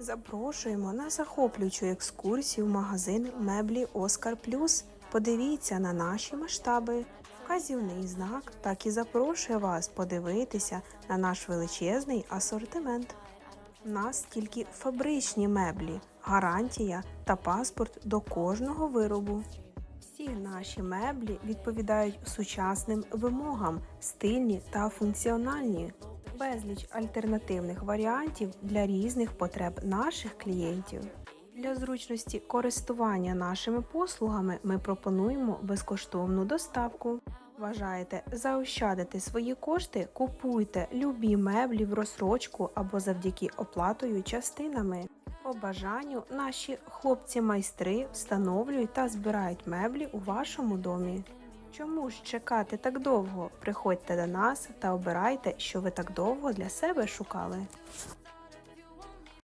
Запрошуємо на захоплюючу екскурсію в магазин меблі Оскар Плюс. Подивіться на наші масштаби. Вказівний знак так і запрошує вас подивитися на наш величезний асортимент. У нас тільки фабричні меблі, гарантія та паспорт до кожного виробу. Всі наші меблі відповідають сучасним вимогам, стильні та функціональні. Безліч альтернативних варіантів для різних потреб наших клієнтів. Для зручності користування нашими послугами ми пропонуємо безкоштовну доставку. Бажаєте заощадити свої кошти? Купуйте любі меблі в розсрочку або завдяки оплатою частинами. По бажанню наші хлопці-майстри встановлюють та збирають меблі у вашому домі. Чому ж чекати так довго? Приходьте до нас та обирайте, що ви так довго для себе шукали.